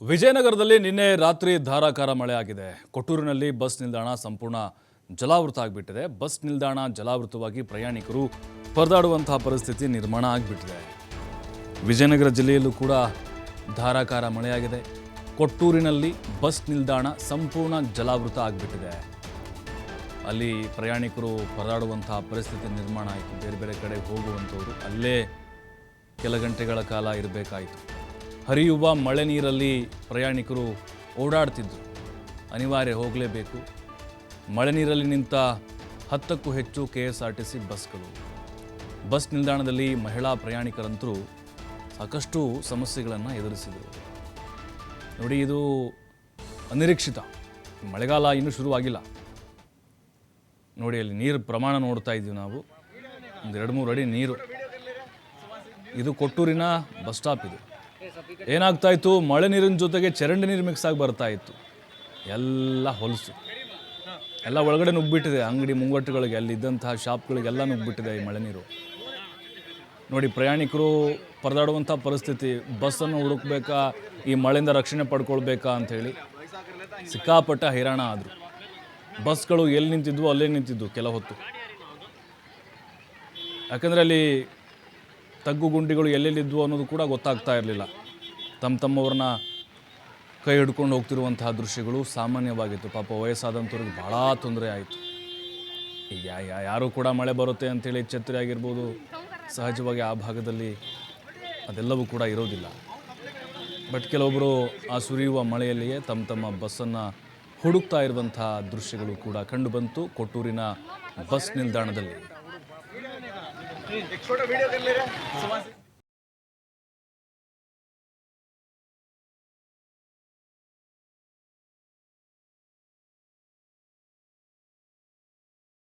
ವಿಜಯನಗರದಲ್ಲಿ ನಿನ್ನೆ ರಾತ್ರಿ ಧಾರಾಕಾರ ಮಳೆ ಆಗಿದೆ ಕೊಟ್ಟೂರಿನಲ್ಲಿ ಬಸ್ ನಿಲ್ದಾಣ ಸಂಪೂರ್ಣ ಜಲಾವೃತ ಆಗಿಬಿಟ್ಟಿದೆ. ಬಸ್ ನಿಲ್ದಾಣ ಜಲಾವೃತವಾಗಿ ಪ್ರಯಾಣಿಕರು ಪರದಾಡುವಂತಹ ಪರಿಸ್ಥಿತಿ ನಿರ್ಮಾಣ ಆಗಿಬಿಟ್ಟಿದೆ. ವಿಜಯನಗರ ಜಿಲ್ಲೆಯಲ್ಲೂ ಕೂಡ ಧಾರಾಕಾರ ಮಳೆಯಾಗಿದೆ. ಕೊಟ್ಟೂರಿನಲ್ಲಿ ಬಸ್ ನಿಲ್ದಾಣ ಸಂಪೂರ್ಣ ಜಲಾವೃತ ಆಗಿಬಿಟ್ಟಿದೆ. ಅಲ್ಲಿ ಪ್ರಯಾಣಿಕರು ಪರದಾಡುವಂತಹ ಪರಿಸ್ಥಿತಿ ನಿರ್ಮಾಣ ಆಯಿತು. ಬೇರೆ ಬೇರೆ ಕಡೆ ಹೋಗುವಂಥವ್ರು ಅಲ್ಲೇ ಕೆಲ ಗಂಟೆಗಳ ಕಾಲ ಇರಬೇಕಾಯಿತು. ಹರಿಯುವ ಮಳೆ ನೀರಲ್ಲಿ ಪ್ರಯಾಣಿಕರು ಓಡಾಡ್ತಿದ್ರು. ಅನಿವಾರ್ಯ ಹೋಗಲೇಬೇಕು. ಮಳೆ ನೀರಲ್ಲಿ ನಿಂತ ಹತ್ತಕ್ಕೂ ಹೆಚ್ಚು K S R T C ಬಸ್ಗಳು. ಬಸ್ ನಿಲ್ದಾಣದಲ್ಲಿ ಮಹಿಳಾ ಪ್ರಯಾಣಿಕರಂತರೂ ಸಾಕಷ್ಟು ಸಮಸ್ಯೆಗಳನ್ನು ಎದುರಿಸಿದರು. ನೋಡಿ, ಇದು ಅನಿರೀಕ್ಷಿತ. ಮಳೆಗಾಲ ಇನ್ನೂ ಶುರುವಾಗಿಲ್ಲ. ನೋಡಿ, ಅಲ್ಲಿ ನೀರು ಪ್ರಮಾಣ ನೋಡ್ತಾ ಇದ್ದೀವಿ ನಾವು. ಒಂದು ಎರಡು ಮೂರು ಅಡಿ ನೀರು. ಇದು ಕೊಟ್ಟೂರಿನ ಬಸ್ ಸ್ಟಾಪ್ ಇದು. ಏನಾಗ್ತಾ ಇತ್ತು ಮಳೆ ನೀರಿನ ಜೊತೆಗೆ ಚರಂಡಿ ನೀರು ಮಿಕ್ಸ್ ಆಗಿ ಬರ್ತಾ ಇತ್ತು. ಎಲ್ಲ ಹೊಲಸು. ಎಲ್ಲ ಒಳಗಡೆ ನುಗ್ಬಿಟ್ಟಿದೆ. ಅಂಗಡಿ ಮುಂಗಟ್ಟುಗಳಿಗೆ, ಅಲ್ಲಿ ಇದ್ದಂತಹ ಶಾಪ್ಗಳಿಗೆಲ್ಲ ನುಗ್ಬಿಟ್ಟಿದೆ ಈ ಮಳೆ ನೀರು. ನೋಡಿ, ಪ್ರಯಾಣಿಕರು ಪರದಾಡುವಂಥ ಪರಿಸ್ಥಿತಿ ಬಸ್ಸನ್ನು ಹುಡುಕ್ಬೇಕಾ, ಈ ಮಳೆಯಿಂದ ರಕ್ಷಣೆ ಪಡ್ಕೊಳ್ಬೇಕಾ ಅಂಥೇಳಿ ಸಿಕ್ಕಾಪಟ್ಟ ಹೈರಾಣ ಆದರು. ಬಸ್ಗಳು ಎಲ್ಲಿ ನಿಂತಿದ್ವು ಅಲ್ಲೇ ನಿಂತಿದ್ವು ಕೆಲ ಹೊತ್ತು ಯಾಕಂದರೆ ಅಲ್ಲಿ ತಗ್ಗು ಗುಂಡಿಗಳು ಎಲ್ಲೆಲ್ಲಿದ್ವು ಅನ್ನೋದು ಕೂಡ ಗೊತ್ತಾಗ್ತಾ ಇರಲಿಲ್ಲ. ತಮ್ಮ ತಮ್ಮವ್ರನ್ನ ಕೈ ಹಿಡ್ಕೊಂಡು ಹೋಗ್ತಿರುವಂತಹ ದೃಶ್ಯಗಳು ಸಾಮಾನ್ಯವಾಗಿತ್ತು. ಪಾಪ ವಯಸ್ಸಾದಂಥವ್ರಿಗೆ ಭಾಳ ತೊಂದರೆ ಆಯಿತು. ಈಗ ಯಾರೂ ಕೂಡ ಮಳೆ ಬರುತ್ತೆ ಅಂತೇಳಿ ಎಚ್ಚೆತ್ತರಿ ಆಗಿರ್ಬೋದು. ಸಹಜವಾಗಿ ಆ ಭಾಗದಲ್ಲಿ ಅದೆಲ್ಲವೂ ಕೂಡ ಇರೋದಿಲ್ಲ. ಬಟ್ ಕೆಲವೊಬ್ಬರು ಆ ಸುರಿಯುವ ಮಳೆಯಲ್ಲಿಯೇ ತಮ್ಮ ತಮ್ಮ ಬಸ್ಸನ್ನು ಹುಡುಕ್ತಾ ಇರುವಂತಹ ದೃಶ್ಯಗಳು ಕೂಡ ಕಂಡುಬಂತು ಕೊಟ್ಟೂರಿನ ಬಸ್ ನಿಲ್ದಾಣದಲ್ಲಿ. एक छोटा वीडियो कर ले रहे